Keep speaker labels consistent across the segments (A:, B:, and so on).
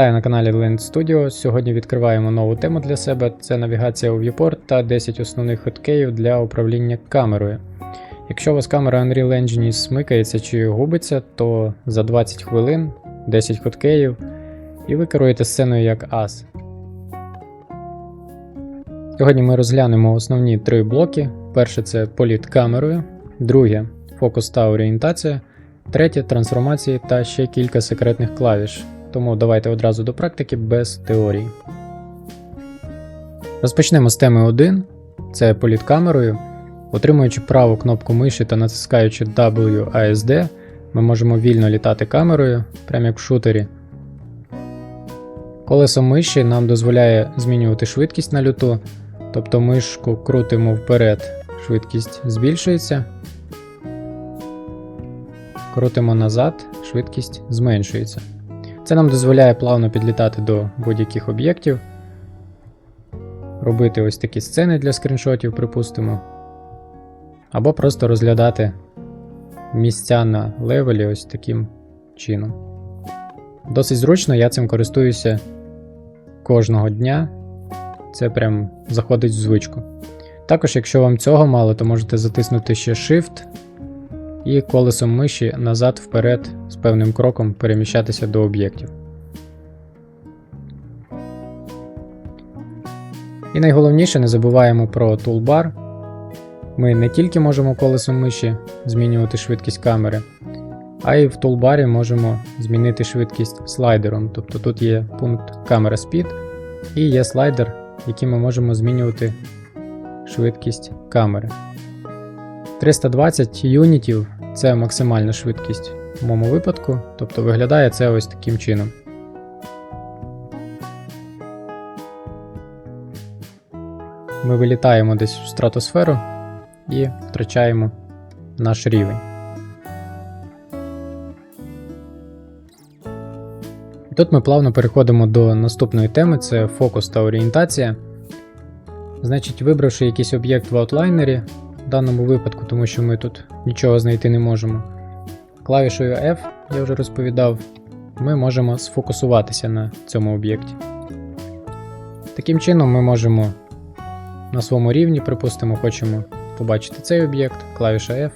A: Вітаю на каналі Lens Studio. Сьогодні відкриваємо нову тему для себе: це навігація у Viewport та 10 основних хоткеїв для управління камерою. Якщо у вас камера Unreal Engine смикається чи губиться, то за 20 хвилин 10 хоткеїв і ви керуєте сценою як ас. Сьогодні ми розглянемо основні три блоки. Перше це політ камерою, друге фокус та орієнтація, третє трансформації та ще кілька секретних клавіш. Тому давайте одразу до практики без теорії. Розпочнемо з теми 1. Це політ камерою. Отримуючи праву кнопку миші та натискаючи WASD, ми можемо вільно літати камерою, прямо як в шутері. Колесо миші нам дозволяє змінювати швидкість на люту, тобто мишку крутимо вперед, швидкість збільшується. Крутимо назад, швидкість зменшується. Це нам дозволяє плавно підлітати до будь-яких об'єктів, робити ось такі сцени для скріншотів, припустимо, або просто розглядати місця на левелі ось таким чином. Досить зручно, я цим користуюся кожного дня. Це прям заходить в звичку. Також, якщо вам цього мало, то можете затиснути ще Shift і колесом миші назад вперед з певним кроком переміщатися до об'єктів. І найголовніше не забуваємо про тулбар. Ми не тільки можемо колесом миші змінювати швидкість камери, а й в тулбарі можемо змінити швидкість слайдером. Тобто тут є пункт камера Speed і є слайдер, яким ми можемо змінювати швидкість камери. 320 юнітів це максимальна швидкість в моєму випадку, тобто виглядає це ось таким чином. Ми вилітаємо десь в стратосферу і втрачаємо наш рівень. Тут ми плавно переходимо до наступної теми: це фокус та орієнтація. Значить, вибравши якийсь об'єкт в аутлайнері, даному випадку, тому що ми тут нічого знайти не можемо. Клавішою F, я вже розповідав, ми можемо сфокусуватися на цьому об'єкті. Таким чином, ми можемо на своєму рівні, припустимо, хочемо побачити цей об'єкт, клавіша F,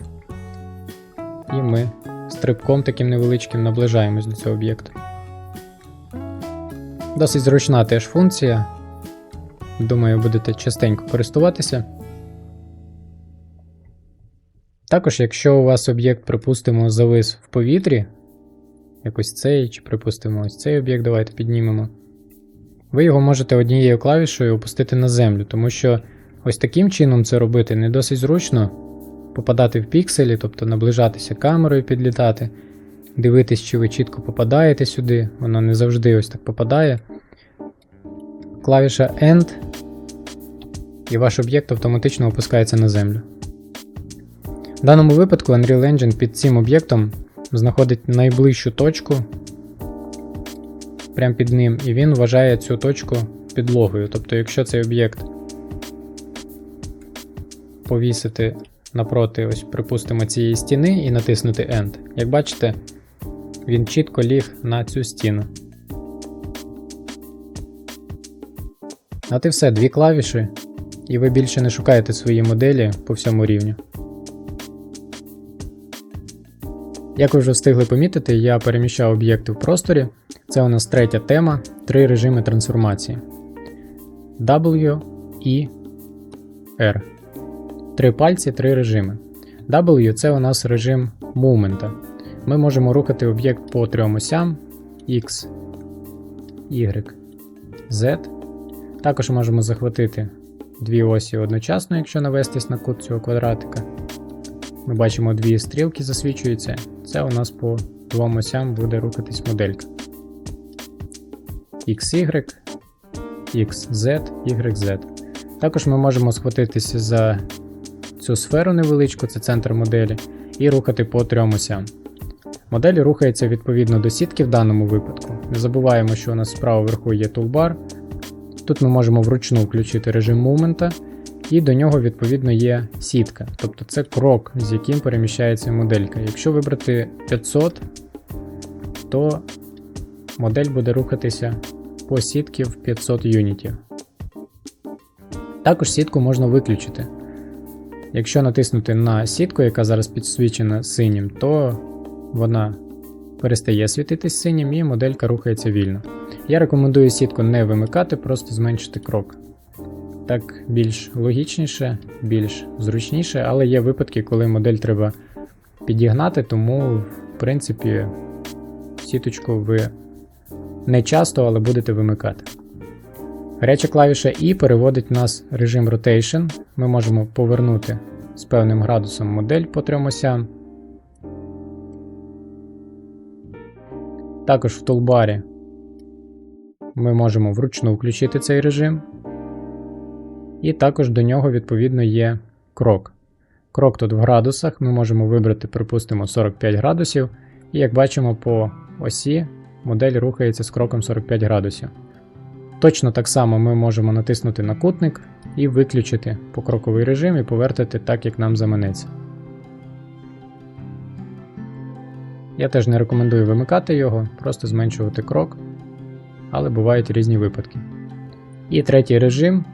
A: і ми стрибком таким невеличким наближаємось до цього об'єкту. Досить зручна теж функція. Думаю, будете частенько користуватися. Також, якщо у вас об'єкт, припустимо, завис в повітрі, якось цей, чи припустимо, ось цей об'єкт, давайте піднімемо, ви його можете однією клавішою опустити на землю, тому що ось таким чином це робити не досить зручно попадати в пікселі, тобто наближатися камерою, підлітати, дивитись, чи ви чітко попадаєте сюди, воно не завжди ось так попадає. Клавіша End, і ваш об'єкт автоматично опускається на землю. В даному випадку Unreal Engine під цим об'єктом знаходить найближчу точку прямо під ним, і він вважає цю точку підлогою. Тобто, якщо цей об'єкт повісити напроти, ось, припустимо, цієї стіни і натиснути End, як бачите, він чітко ліг на цю стіну. От і все, дві клавіші, і ви більше не шукаєте свої моделі по всьому рівню. Як ви вже встигли помітити, я переміщав об'єкти в просторі. Це у нас третя тема, три режими трансформації. W, E, R. Три пальці, три режими. W це у нас режим мувмента. Ми можемо рухати об'єкт по трьом осям X, Y, Z. Також можемо захватити дві осі одночасно, якщо навестись на кут цього квадратика. Ми бачимо дві стрілки засвічуються. Це у нас по двом осям буде рухатись моделька. XY, XZ, YZ. Також ми можемо схватитися за цю сферу невеличку, це центр моделі, і рухати по трьом осям. Модель рухається відповідно до сітки в даному випадку. Не забуваємо, що у нас справа вверху є тулбар. Тут ми можемо вручну включити режим мувмента, і до нього відповідно є сітка, тобто це крок, з яким переміщається моделька. Якщо вибрати 500, то модель буде рухатися по сітки в 500 юнітів. Також сітку можна виключити. Якщо натиснути на сітку, яка зараз підсвічена синім, то вона перестає світитись синім і моделька рухається вільно. Я рекомендую сітку не вимикати, просто зменшити крок. Так більш логічніше, більш зручніше, але є випадки, коли модель треба підігнати, тому, в принципі, сіточку ви не часто, але будете вимикати. Гаряча клавіша І переводить в нас режим Rotation. Ми можемо повернути з певним градусом модель по трьом осям. Також в тулбарі ми можемо вручну включити цей режим. І також до нього, відповідно, є крок. Крок тут в градусах. Ми можемо вибрати, припустимо, 45 градусів. І як бачимо по осі, модель рухається з кроком 45 градусів. Точно так само ми можемо натиснути на кутник і виключити покроковий режим і повертати так, як нам заманеться. Я теж не рекомендую вимикати його, просто зменшувати крок, але бувають різні випадки. І третій режим,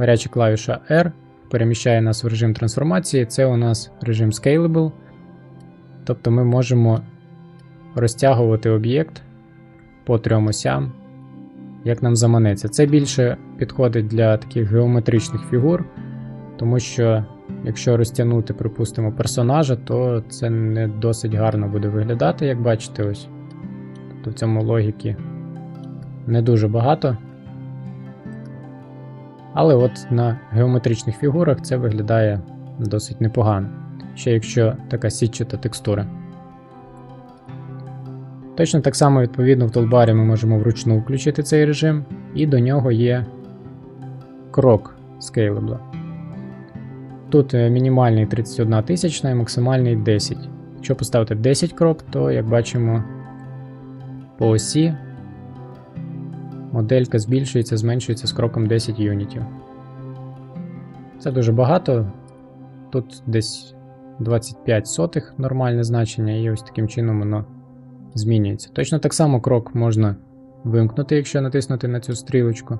A: гаряча клавіша R, переміщає нас в режим трансформації. Це у нас режим Scalable. Тобто ми можемо розтягувати об'єкт по трьом осям, як нам заманеться. Це більше підходить для таких геометричних фігур, тому що якщо розтягнути, припустимо, персонажа, то це не досить гарно буде виглядати, як бачите, ось. Тобто в цьому логіки не дуже багато. Але от на геометричних фігурах це виглядає досить непогано. Ще якщо така сітчата текстура. Точно так само, відповідно, в толбарі ми можемо вручну включити цей режим, і до нього є крок Scalable. Тут е, мінімальний 31 тисячна і максимальний 10. Якщо поставити 10 крок, то, як бачимо, по осі моделька збільшується, зменшується з кроком 10 юнітів. Це дуже багато. Тут десь 25 сотих нормальне значення, і ось таким чином воно змінюється. Точно так само крок можна вимкнути, якщо натиснути на цю стрілочку.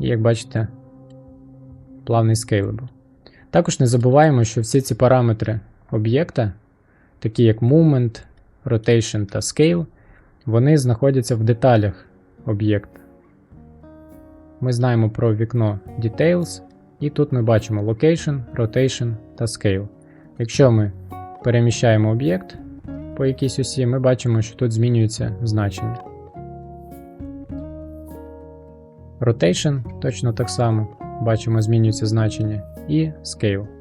A: І як бачите, плавний Scalable. Також не забуваємо, що всі ці параметри об'єкта, такі як Movement, Rotation та Scale, вони знаходяться в деталях об'єкта. Ми знаємо про вікно Details, і тут ми бачимо Location, Rotation та Scale. Якщо ми переміщаємо об'єкт по якійсь осі, ми бачимо, що тут змінюється значення. Rotation точно так само бачимо, змінюється значення, і Scale.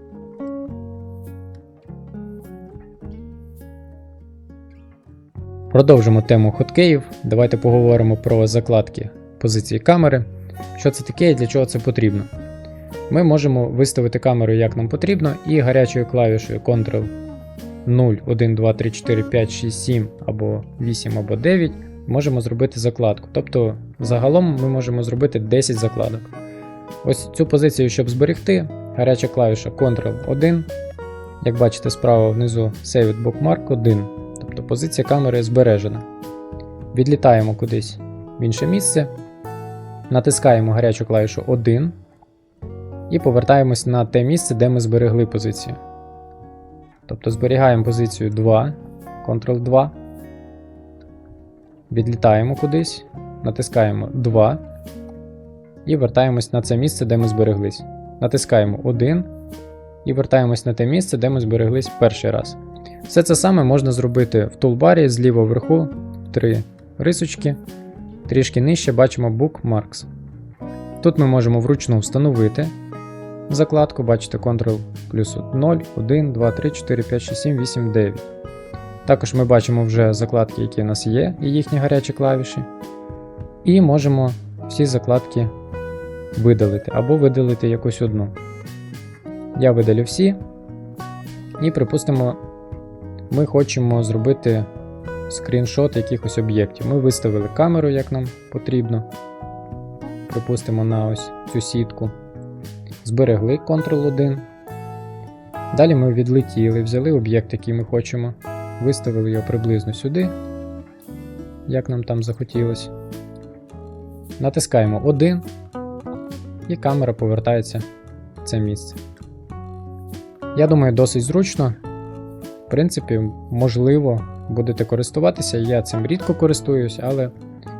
A: Продовжимо тему хоткеїв. Давайте поговоримо про закладки позиції камери. Що це таке і для чого це потрібно. Ми можемо виставити камеру як нам потрібно, і гарячою клавішою Ctrl 0, 1, 2, 3, 4, 5, 6, 7 або 8 або 9 можемо зробити закладку. Тобто, загалом ми можемо зробити 10 закладок. Ось цю позицію, щоб зберегти, гаряча клавіша Ctrl-1. Як бачите, справа внизу Save Bookmark 1. Тобто позиція камери збережена. Відлітаємо кудись в інше місце. Натискаємо гарячу клавішу 1 і повертаємось на те місце, де ми зберегли позицію. Тобто зберігаємо позицію 2, Ctrl 2. Відлітаємо кудись, натискаємо 2 і вертаємось на це місце, де ми збереглись. Натискаємо 1 і вертаємось на те місце, де ми збереглись перший раз. Все це саме можна зробити в тулбарі зліва вверху, три рисочки. Трішки нижче бачимо Bookmarks. Тут ми можемо вручну встановити закладку, бачите Ctrl плюс 0, 1, 2, 3, 4, 5, 6, 7, 8, 9. Також ми бачимо вже закладки, які у нас є, і їхні гарячі клавіші. І можемо всі закладки видалити або видалити якусь одну. Я видалю всі. І, припустимо, ми хочемо зробити скріншот якихось об'єктів. Ми виставили камеру, як нам потрібно. Припустимо на ось цю сітку. Зберегли Ctrl-1. Далі ми відлетіли, взяли об'єкт, який ми хочемо, виставили його приблизно сюди. як нам там захотілося. Натискаємо 1, і камера повертається в це місце. Я думаю, досить зручно. В принципі, можливо, будете користуватися. Я цим рідко користуюсь, але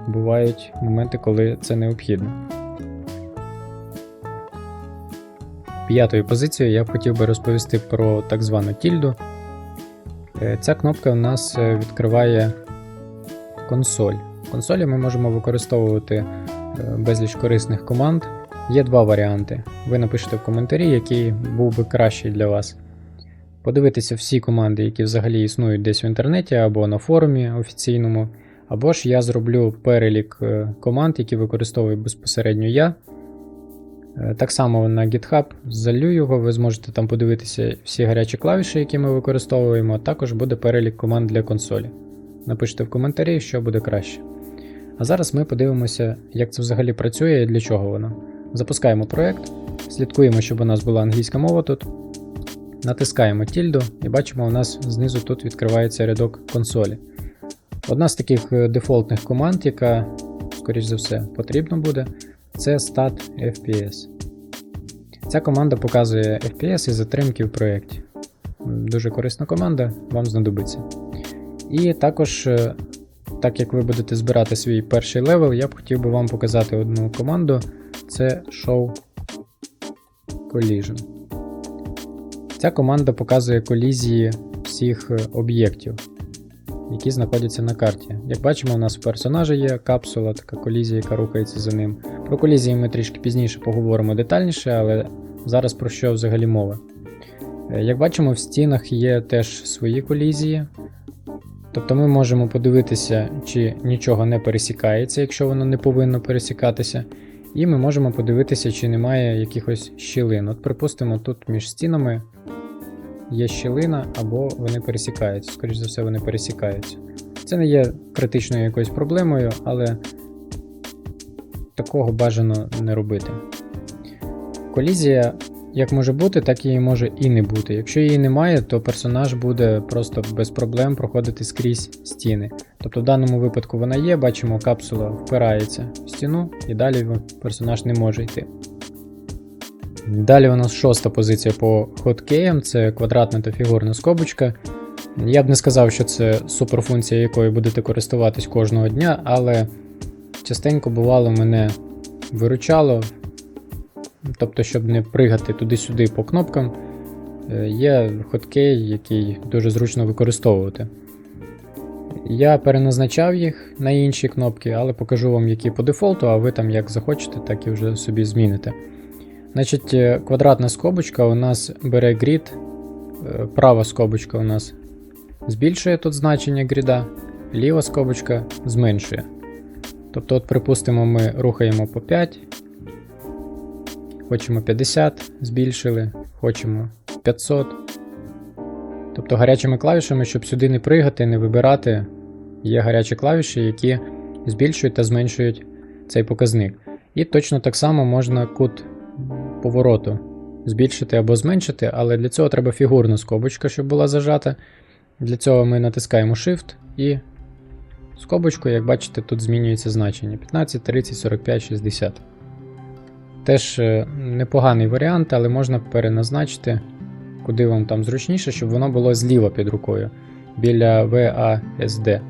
A: бувають моменти, коли це необхідно. П'ятою позицією я б хотів би розповісти про так звану тільду. Е, Ця кнопка у нас е, відкриває консоль. В консолі ми можемо використовувати е, безліч корисних команд. Є два варіанти. Ви напишете в коментарі, який був би кращий для вас. Подивитися всі команди, які взагалі існують десь в інтернеті або на форумі офіційному. Або ж я зроблю перелік е, команд, які використовую безпосередньо я. Е, Так само на GitHub залю його, ви зможете там подивитися всі гарячі клавіші, які ми використовуємо, також буде перелік команд для консолі. Напишіть в коментарі, що буде краще. А зараз ми подивимося, як це взагалі працює і для чого воно. Запускаємо проект, слідкуємо, щоб у нас була англійська мова тут. Натискаємо тільду і бачимо, у нас знизу тут відкривається рядок консолі. Одна з таких е, дефолтних команд, яка, скоріш за все, потрібна буде, це stat FPS. Ця команда показує FPS і затримки в проєкті. Дуже корисна команда, вам знадобиться. І також, е, так як ви будете збирати свій перший левел, я б хотів би вам показати одну команду. Це Show Collision. Ця команда показує колізії всіх е, об'єктів, які знаходяться на карті. Як бачимо, у нас в персонажа є капсула, така колізія, яка рухається за ним. Про колізії ми трішки пізніше поговоримо детальніше, але зараз про що взагалі мова. Е, Як бачимо, в стінах є теж свої колізії. Тобто ми можемо подивитися, чи нічого не пересікається, якщо воно не повинно пересікатися. І ми можемо подивитися, чи немає якихось щілин. От, припустимо, тут між стінами є щілина, або вони пересікаються. Скоріше за все, вони пересікаються. Це не є критичною якоюсь проблемою, але такого бажано не робити. Колізія як може бути, так і може і не бути. Якщо її немає, то персонаж буде просто без проблем проходити скрізь стіни. Тобто в даному випадку вона є, бачимо, капсула впирається в стіну, і далі персонаж не може йти. Далі у нас шоста позиція по хоткеям, це квадратна та фігурна скобочка. Я б не сказав, що це суперфункція, якою будете користуватись кожного дня, але частенько бувало мене виручало. Тобто, щоб не пригати туди-сюди по кнопкам, е, є хоткей, який дуже зручно використовувати. Я переназначав їх на інші кнопки, але покажу вам, які по дефолту, а ви там як захочете, так і вже собі зміните. Значить, е, квадратна скобочка у нас бере грід, е, права скобочка у нас збільшує тут значення гріда, ліва скобочка зменшує. Тобто, от, припустимо, ми рухаємо по 5. Хочемо 50 збільшили, хочемо 500. Тобто гарячими клавішами, щоб сюди не пригати, не вибирати, є гарячі клавіші, які збільшують та зменшують цей показник. І точно так само можна кут повороту збільшити або зменшити, але для цього треба фігурна скобочка, щоб була зажата. Для цього ми натискаємо Shift і скобочку, як бачите, тут змінюється значення 15, 30, 45, 60. Теж е, непоганий варіант, але можна переназначити, куди вам там зручніше, щоб воно було зліва під рукою, біля VASD.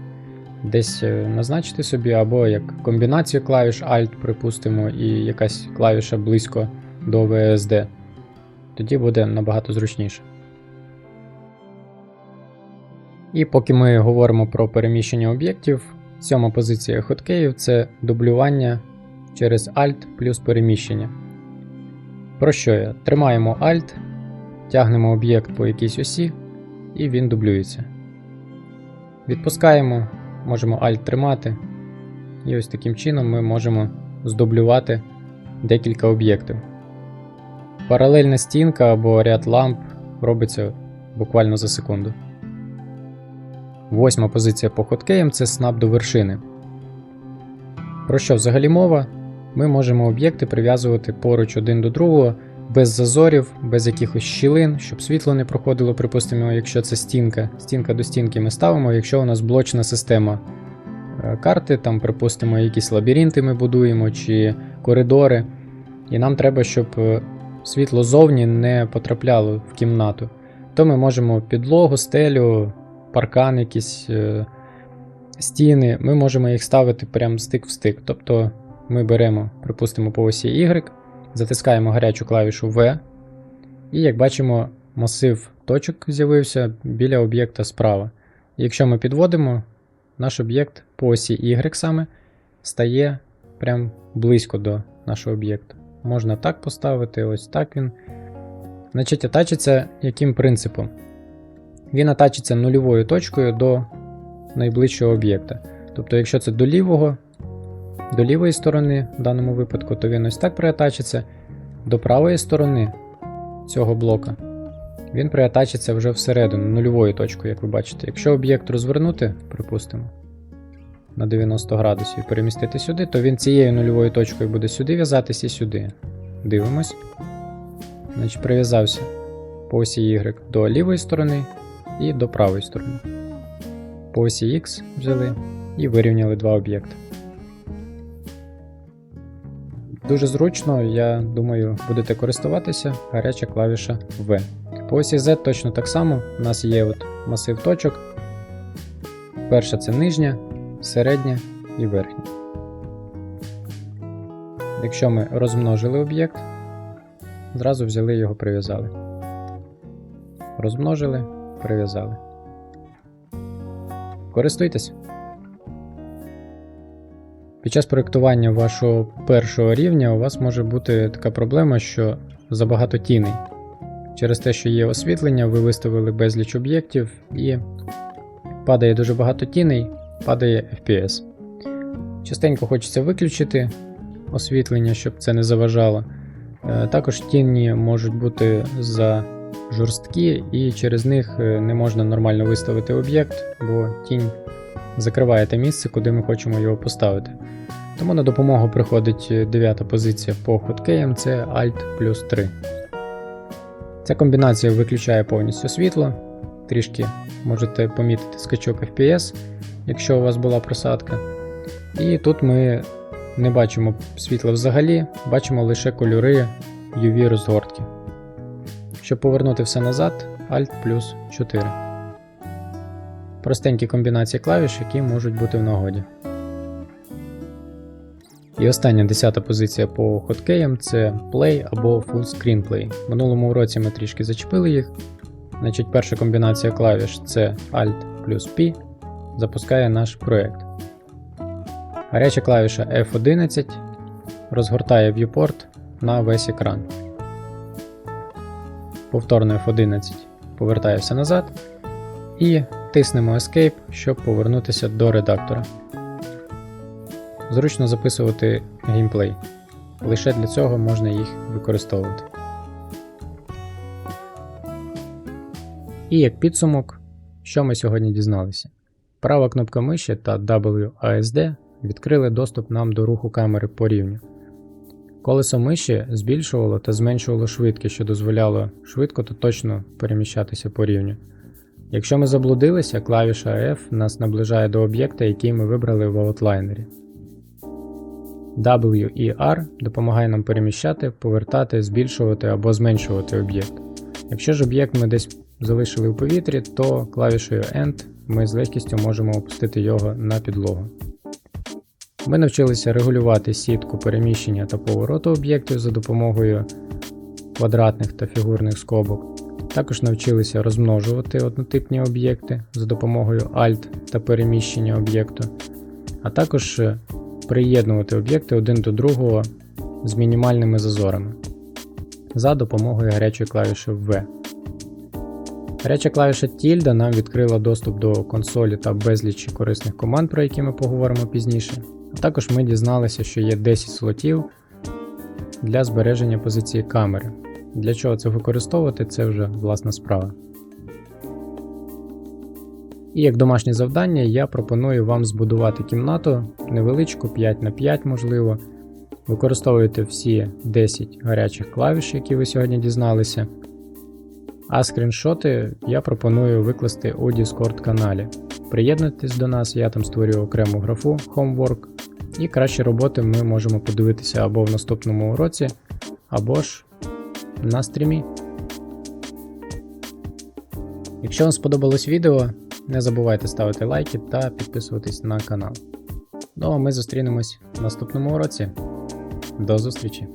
A: Десь е, назначити собі, або як комбінацію клавіш Alt, припустимо, і якась клавіша близько до VSD. Тоді буде набагато зручніше. І поки ми говоримо про переміщення об'єктів, сьома позиція хоткеїв це дублювання через Alt плюс переміщення. Про що я? Тримаємо Alt, тягнемо об'єкт по якійсь осі, і він дублюється. Відпускаємо, можемо Alt тримати, і ось таким чином ми можемо здублювати декілька об'єктів. Паралельна стінка або ряд ламп робиться буквально за секунду. Восьма позиція по хоткеям це снап до вершини. Про що взагалі мова? Ми можемо об'єкти прив'язувати поруч один до другого, без зазорів, без якихось щілин, щоб світло не проходило, припустимо, якщо це стінка. Стінка до стінки ми ставимо, якщо у нас блочна система е, карти, там, припустимо, якісь лабіринти ми будуємо чи коридори. І нам треба, щоб е, світло зовні не потрапляло в кімнату. То ми можемо підлогу, стелю, паркан, якісь е, стіни, ми можемо їх ставити прям стик в стик. Тобто ми беремо, припустимо, по осі Y, затискаємо гарячу клавішу V, і як бачимо, масив точок з'явився біля об'єкта справа. Якщо ми підводимо, наш об'єкт по осі Y саме стає прям близько до нашого об'єкта. Можна так поставити, ось так він. Значить, атачиться яким принципом? Він атачиться нульовою точкою до найближчого об'єкта. Тобто, якщо це до лівого, до лівої сторони, в даному випадку, то він ось так приатачиться. До правої сторони цього блока він приатачиться вже всередину, нульовою точкою, як ви бачите. Якщо об'єкт розвернути, припустимо, на 90 градусів і перемістити сюди, то він цією нульовою точкою буде сюди в'язатись і сюди. Дивимось. Значить, прив'язався по осі Y до лівої сторони і до правої сторони. По осі X взяли і вирівняли два об'єкти. Дуже зручно, я думаю, будете користуватися гаряча клавіша V. По осі Z точно так само. У нас є от масив точок. Перша це нижня, середня і верхня. Якщо ми розмножили об'єкт, зразу взяли його прив'язали. Розмножили, прив'язали. Користуйтесь. Під час проєктування вашого першого рівня у вас може бути така проблема, що забагато тіней. Через те, що є освітлення, ви виставили безліч об'єктів і падає дуже багато тіней, падає FPS. Частенько хочеться виключити освітлення, щоб це не заважало. Е, Також тіні можуть бути за жорсткі, і через них е, не можна нормально виставити об'єкт, бо тінь закриває те місце, куди ми хочемо його поставити. Тому на допомогу приходить е, дев'ята позиція по хоткеям це Alt плюс 3. Ця комбінація виключає повністю світло. Трішки можете помітити скачок FPS, якщо у вас була просадка. І тут ми не бачимо світла взагалі, бачимо лише кольори UV розгортки. Щоб повернути все назад, Alt плюс 4. Простенькі комбінації клавіш, які можуть бути в нагоді. І остання десята позиція по хоткеям це Play або Full Screen Play. Минулому році ми трішки зачепили їх. Значить, перша комбінація клавіш це Alt плюс P, запускає наш проект. Гаряча клавіша F11 розгортає viewport на весь екран. Повторно F11 повертає назад. І тиснемо Escape, щоб повернутися до редактора. Зручно записувати геймплей. Лише для цього можна їх використовувати. І як підсумок, що ми сьогодні дізналися? Права кнопка миші та WASD відкрили доступ нам до руху камери по рівню. Колесо миші збільшувало та зменшувало швидкість, що дозволяло швидко та точно переміщатися по рівню. Якщо ми заблудилися, клавіша F нас наближає до об'єкта, який ми вибрали в аутлайнері. W і R допомагає нам переміщати, повертати, збільшувати або зменшувати об'єкт. Якщо ж об'єкт ми десь залишили у повітрі, то клавішою End ми з легкістю можемо опустити його на підлогу. Ми навчилися регулювати сітку переміщення та повороту об'єктів за допомогою квадратних та фігурних скобок. Також навчилися розмножувати однотипні об'єкти за допомогою Alt та переміщення об'єкту, а також приєднувати об'єкти один до другого з мінімальними зазорами за допомогою гарячої клавіші V. Гаряча клавіша Tilde нам відкрила доступ до консолі та безлічі корисних команд, про які ми поговоримо пізніше. А також ми дізналися, що є 10 слотів для збереження позиції камери. Для чого це використовувати, це вже власна справа. І як домашнє завдання я пропоную вам збудувати кімнату невеличку 5х5, можливо. Використовуйте всі 10 гарячих клавіш, які ви сьогодні дізналися. А скріншоти я пропоную викласти у Discord каналі. приєднуйтесь до нас, я там створюю окрему графу Homework. І кращі роботи ми можемо подивитися або в наступному уроці, або ж на стрімі. Якщо вам сподобалось відео, не забувайте ставити лайки та підписуватись на канал. Ну а ми зустрінемось в наступному уроці. До зустрічі!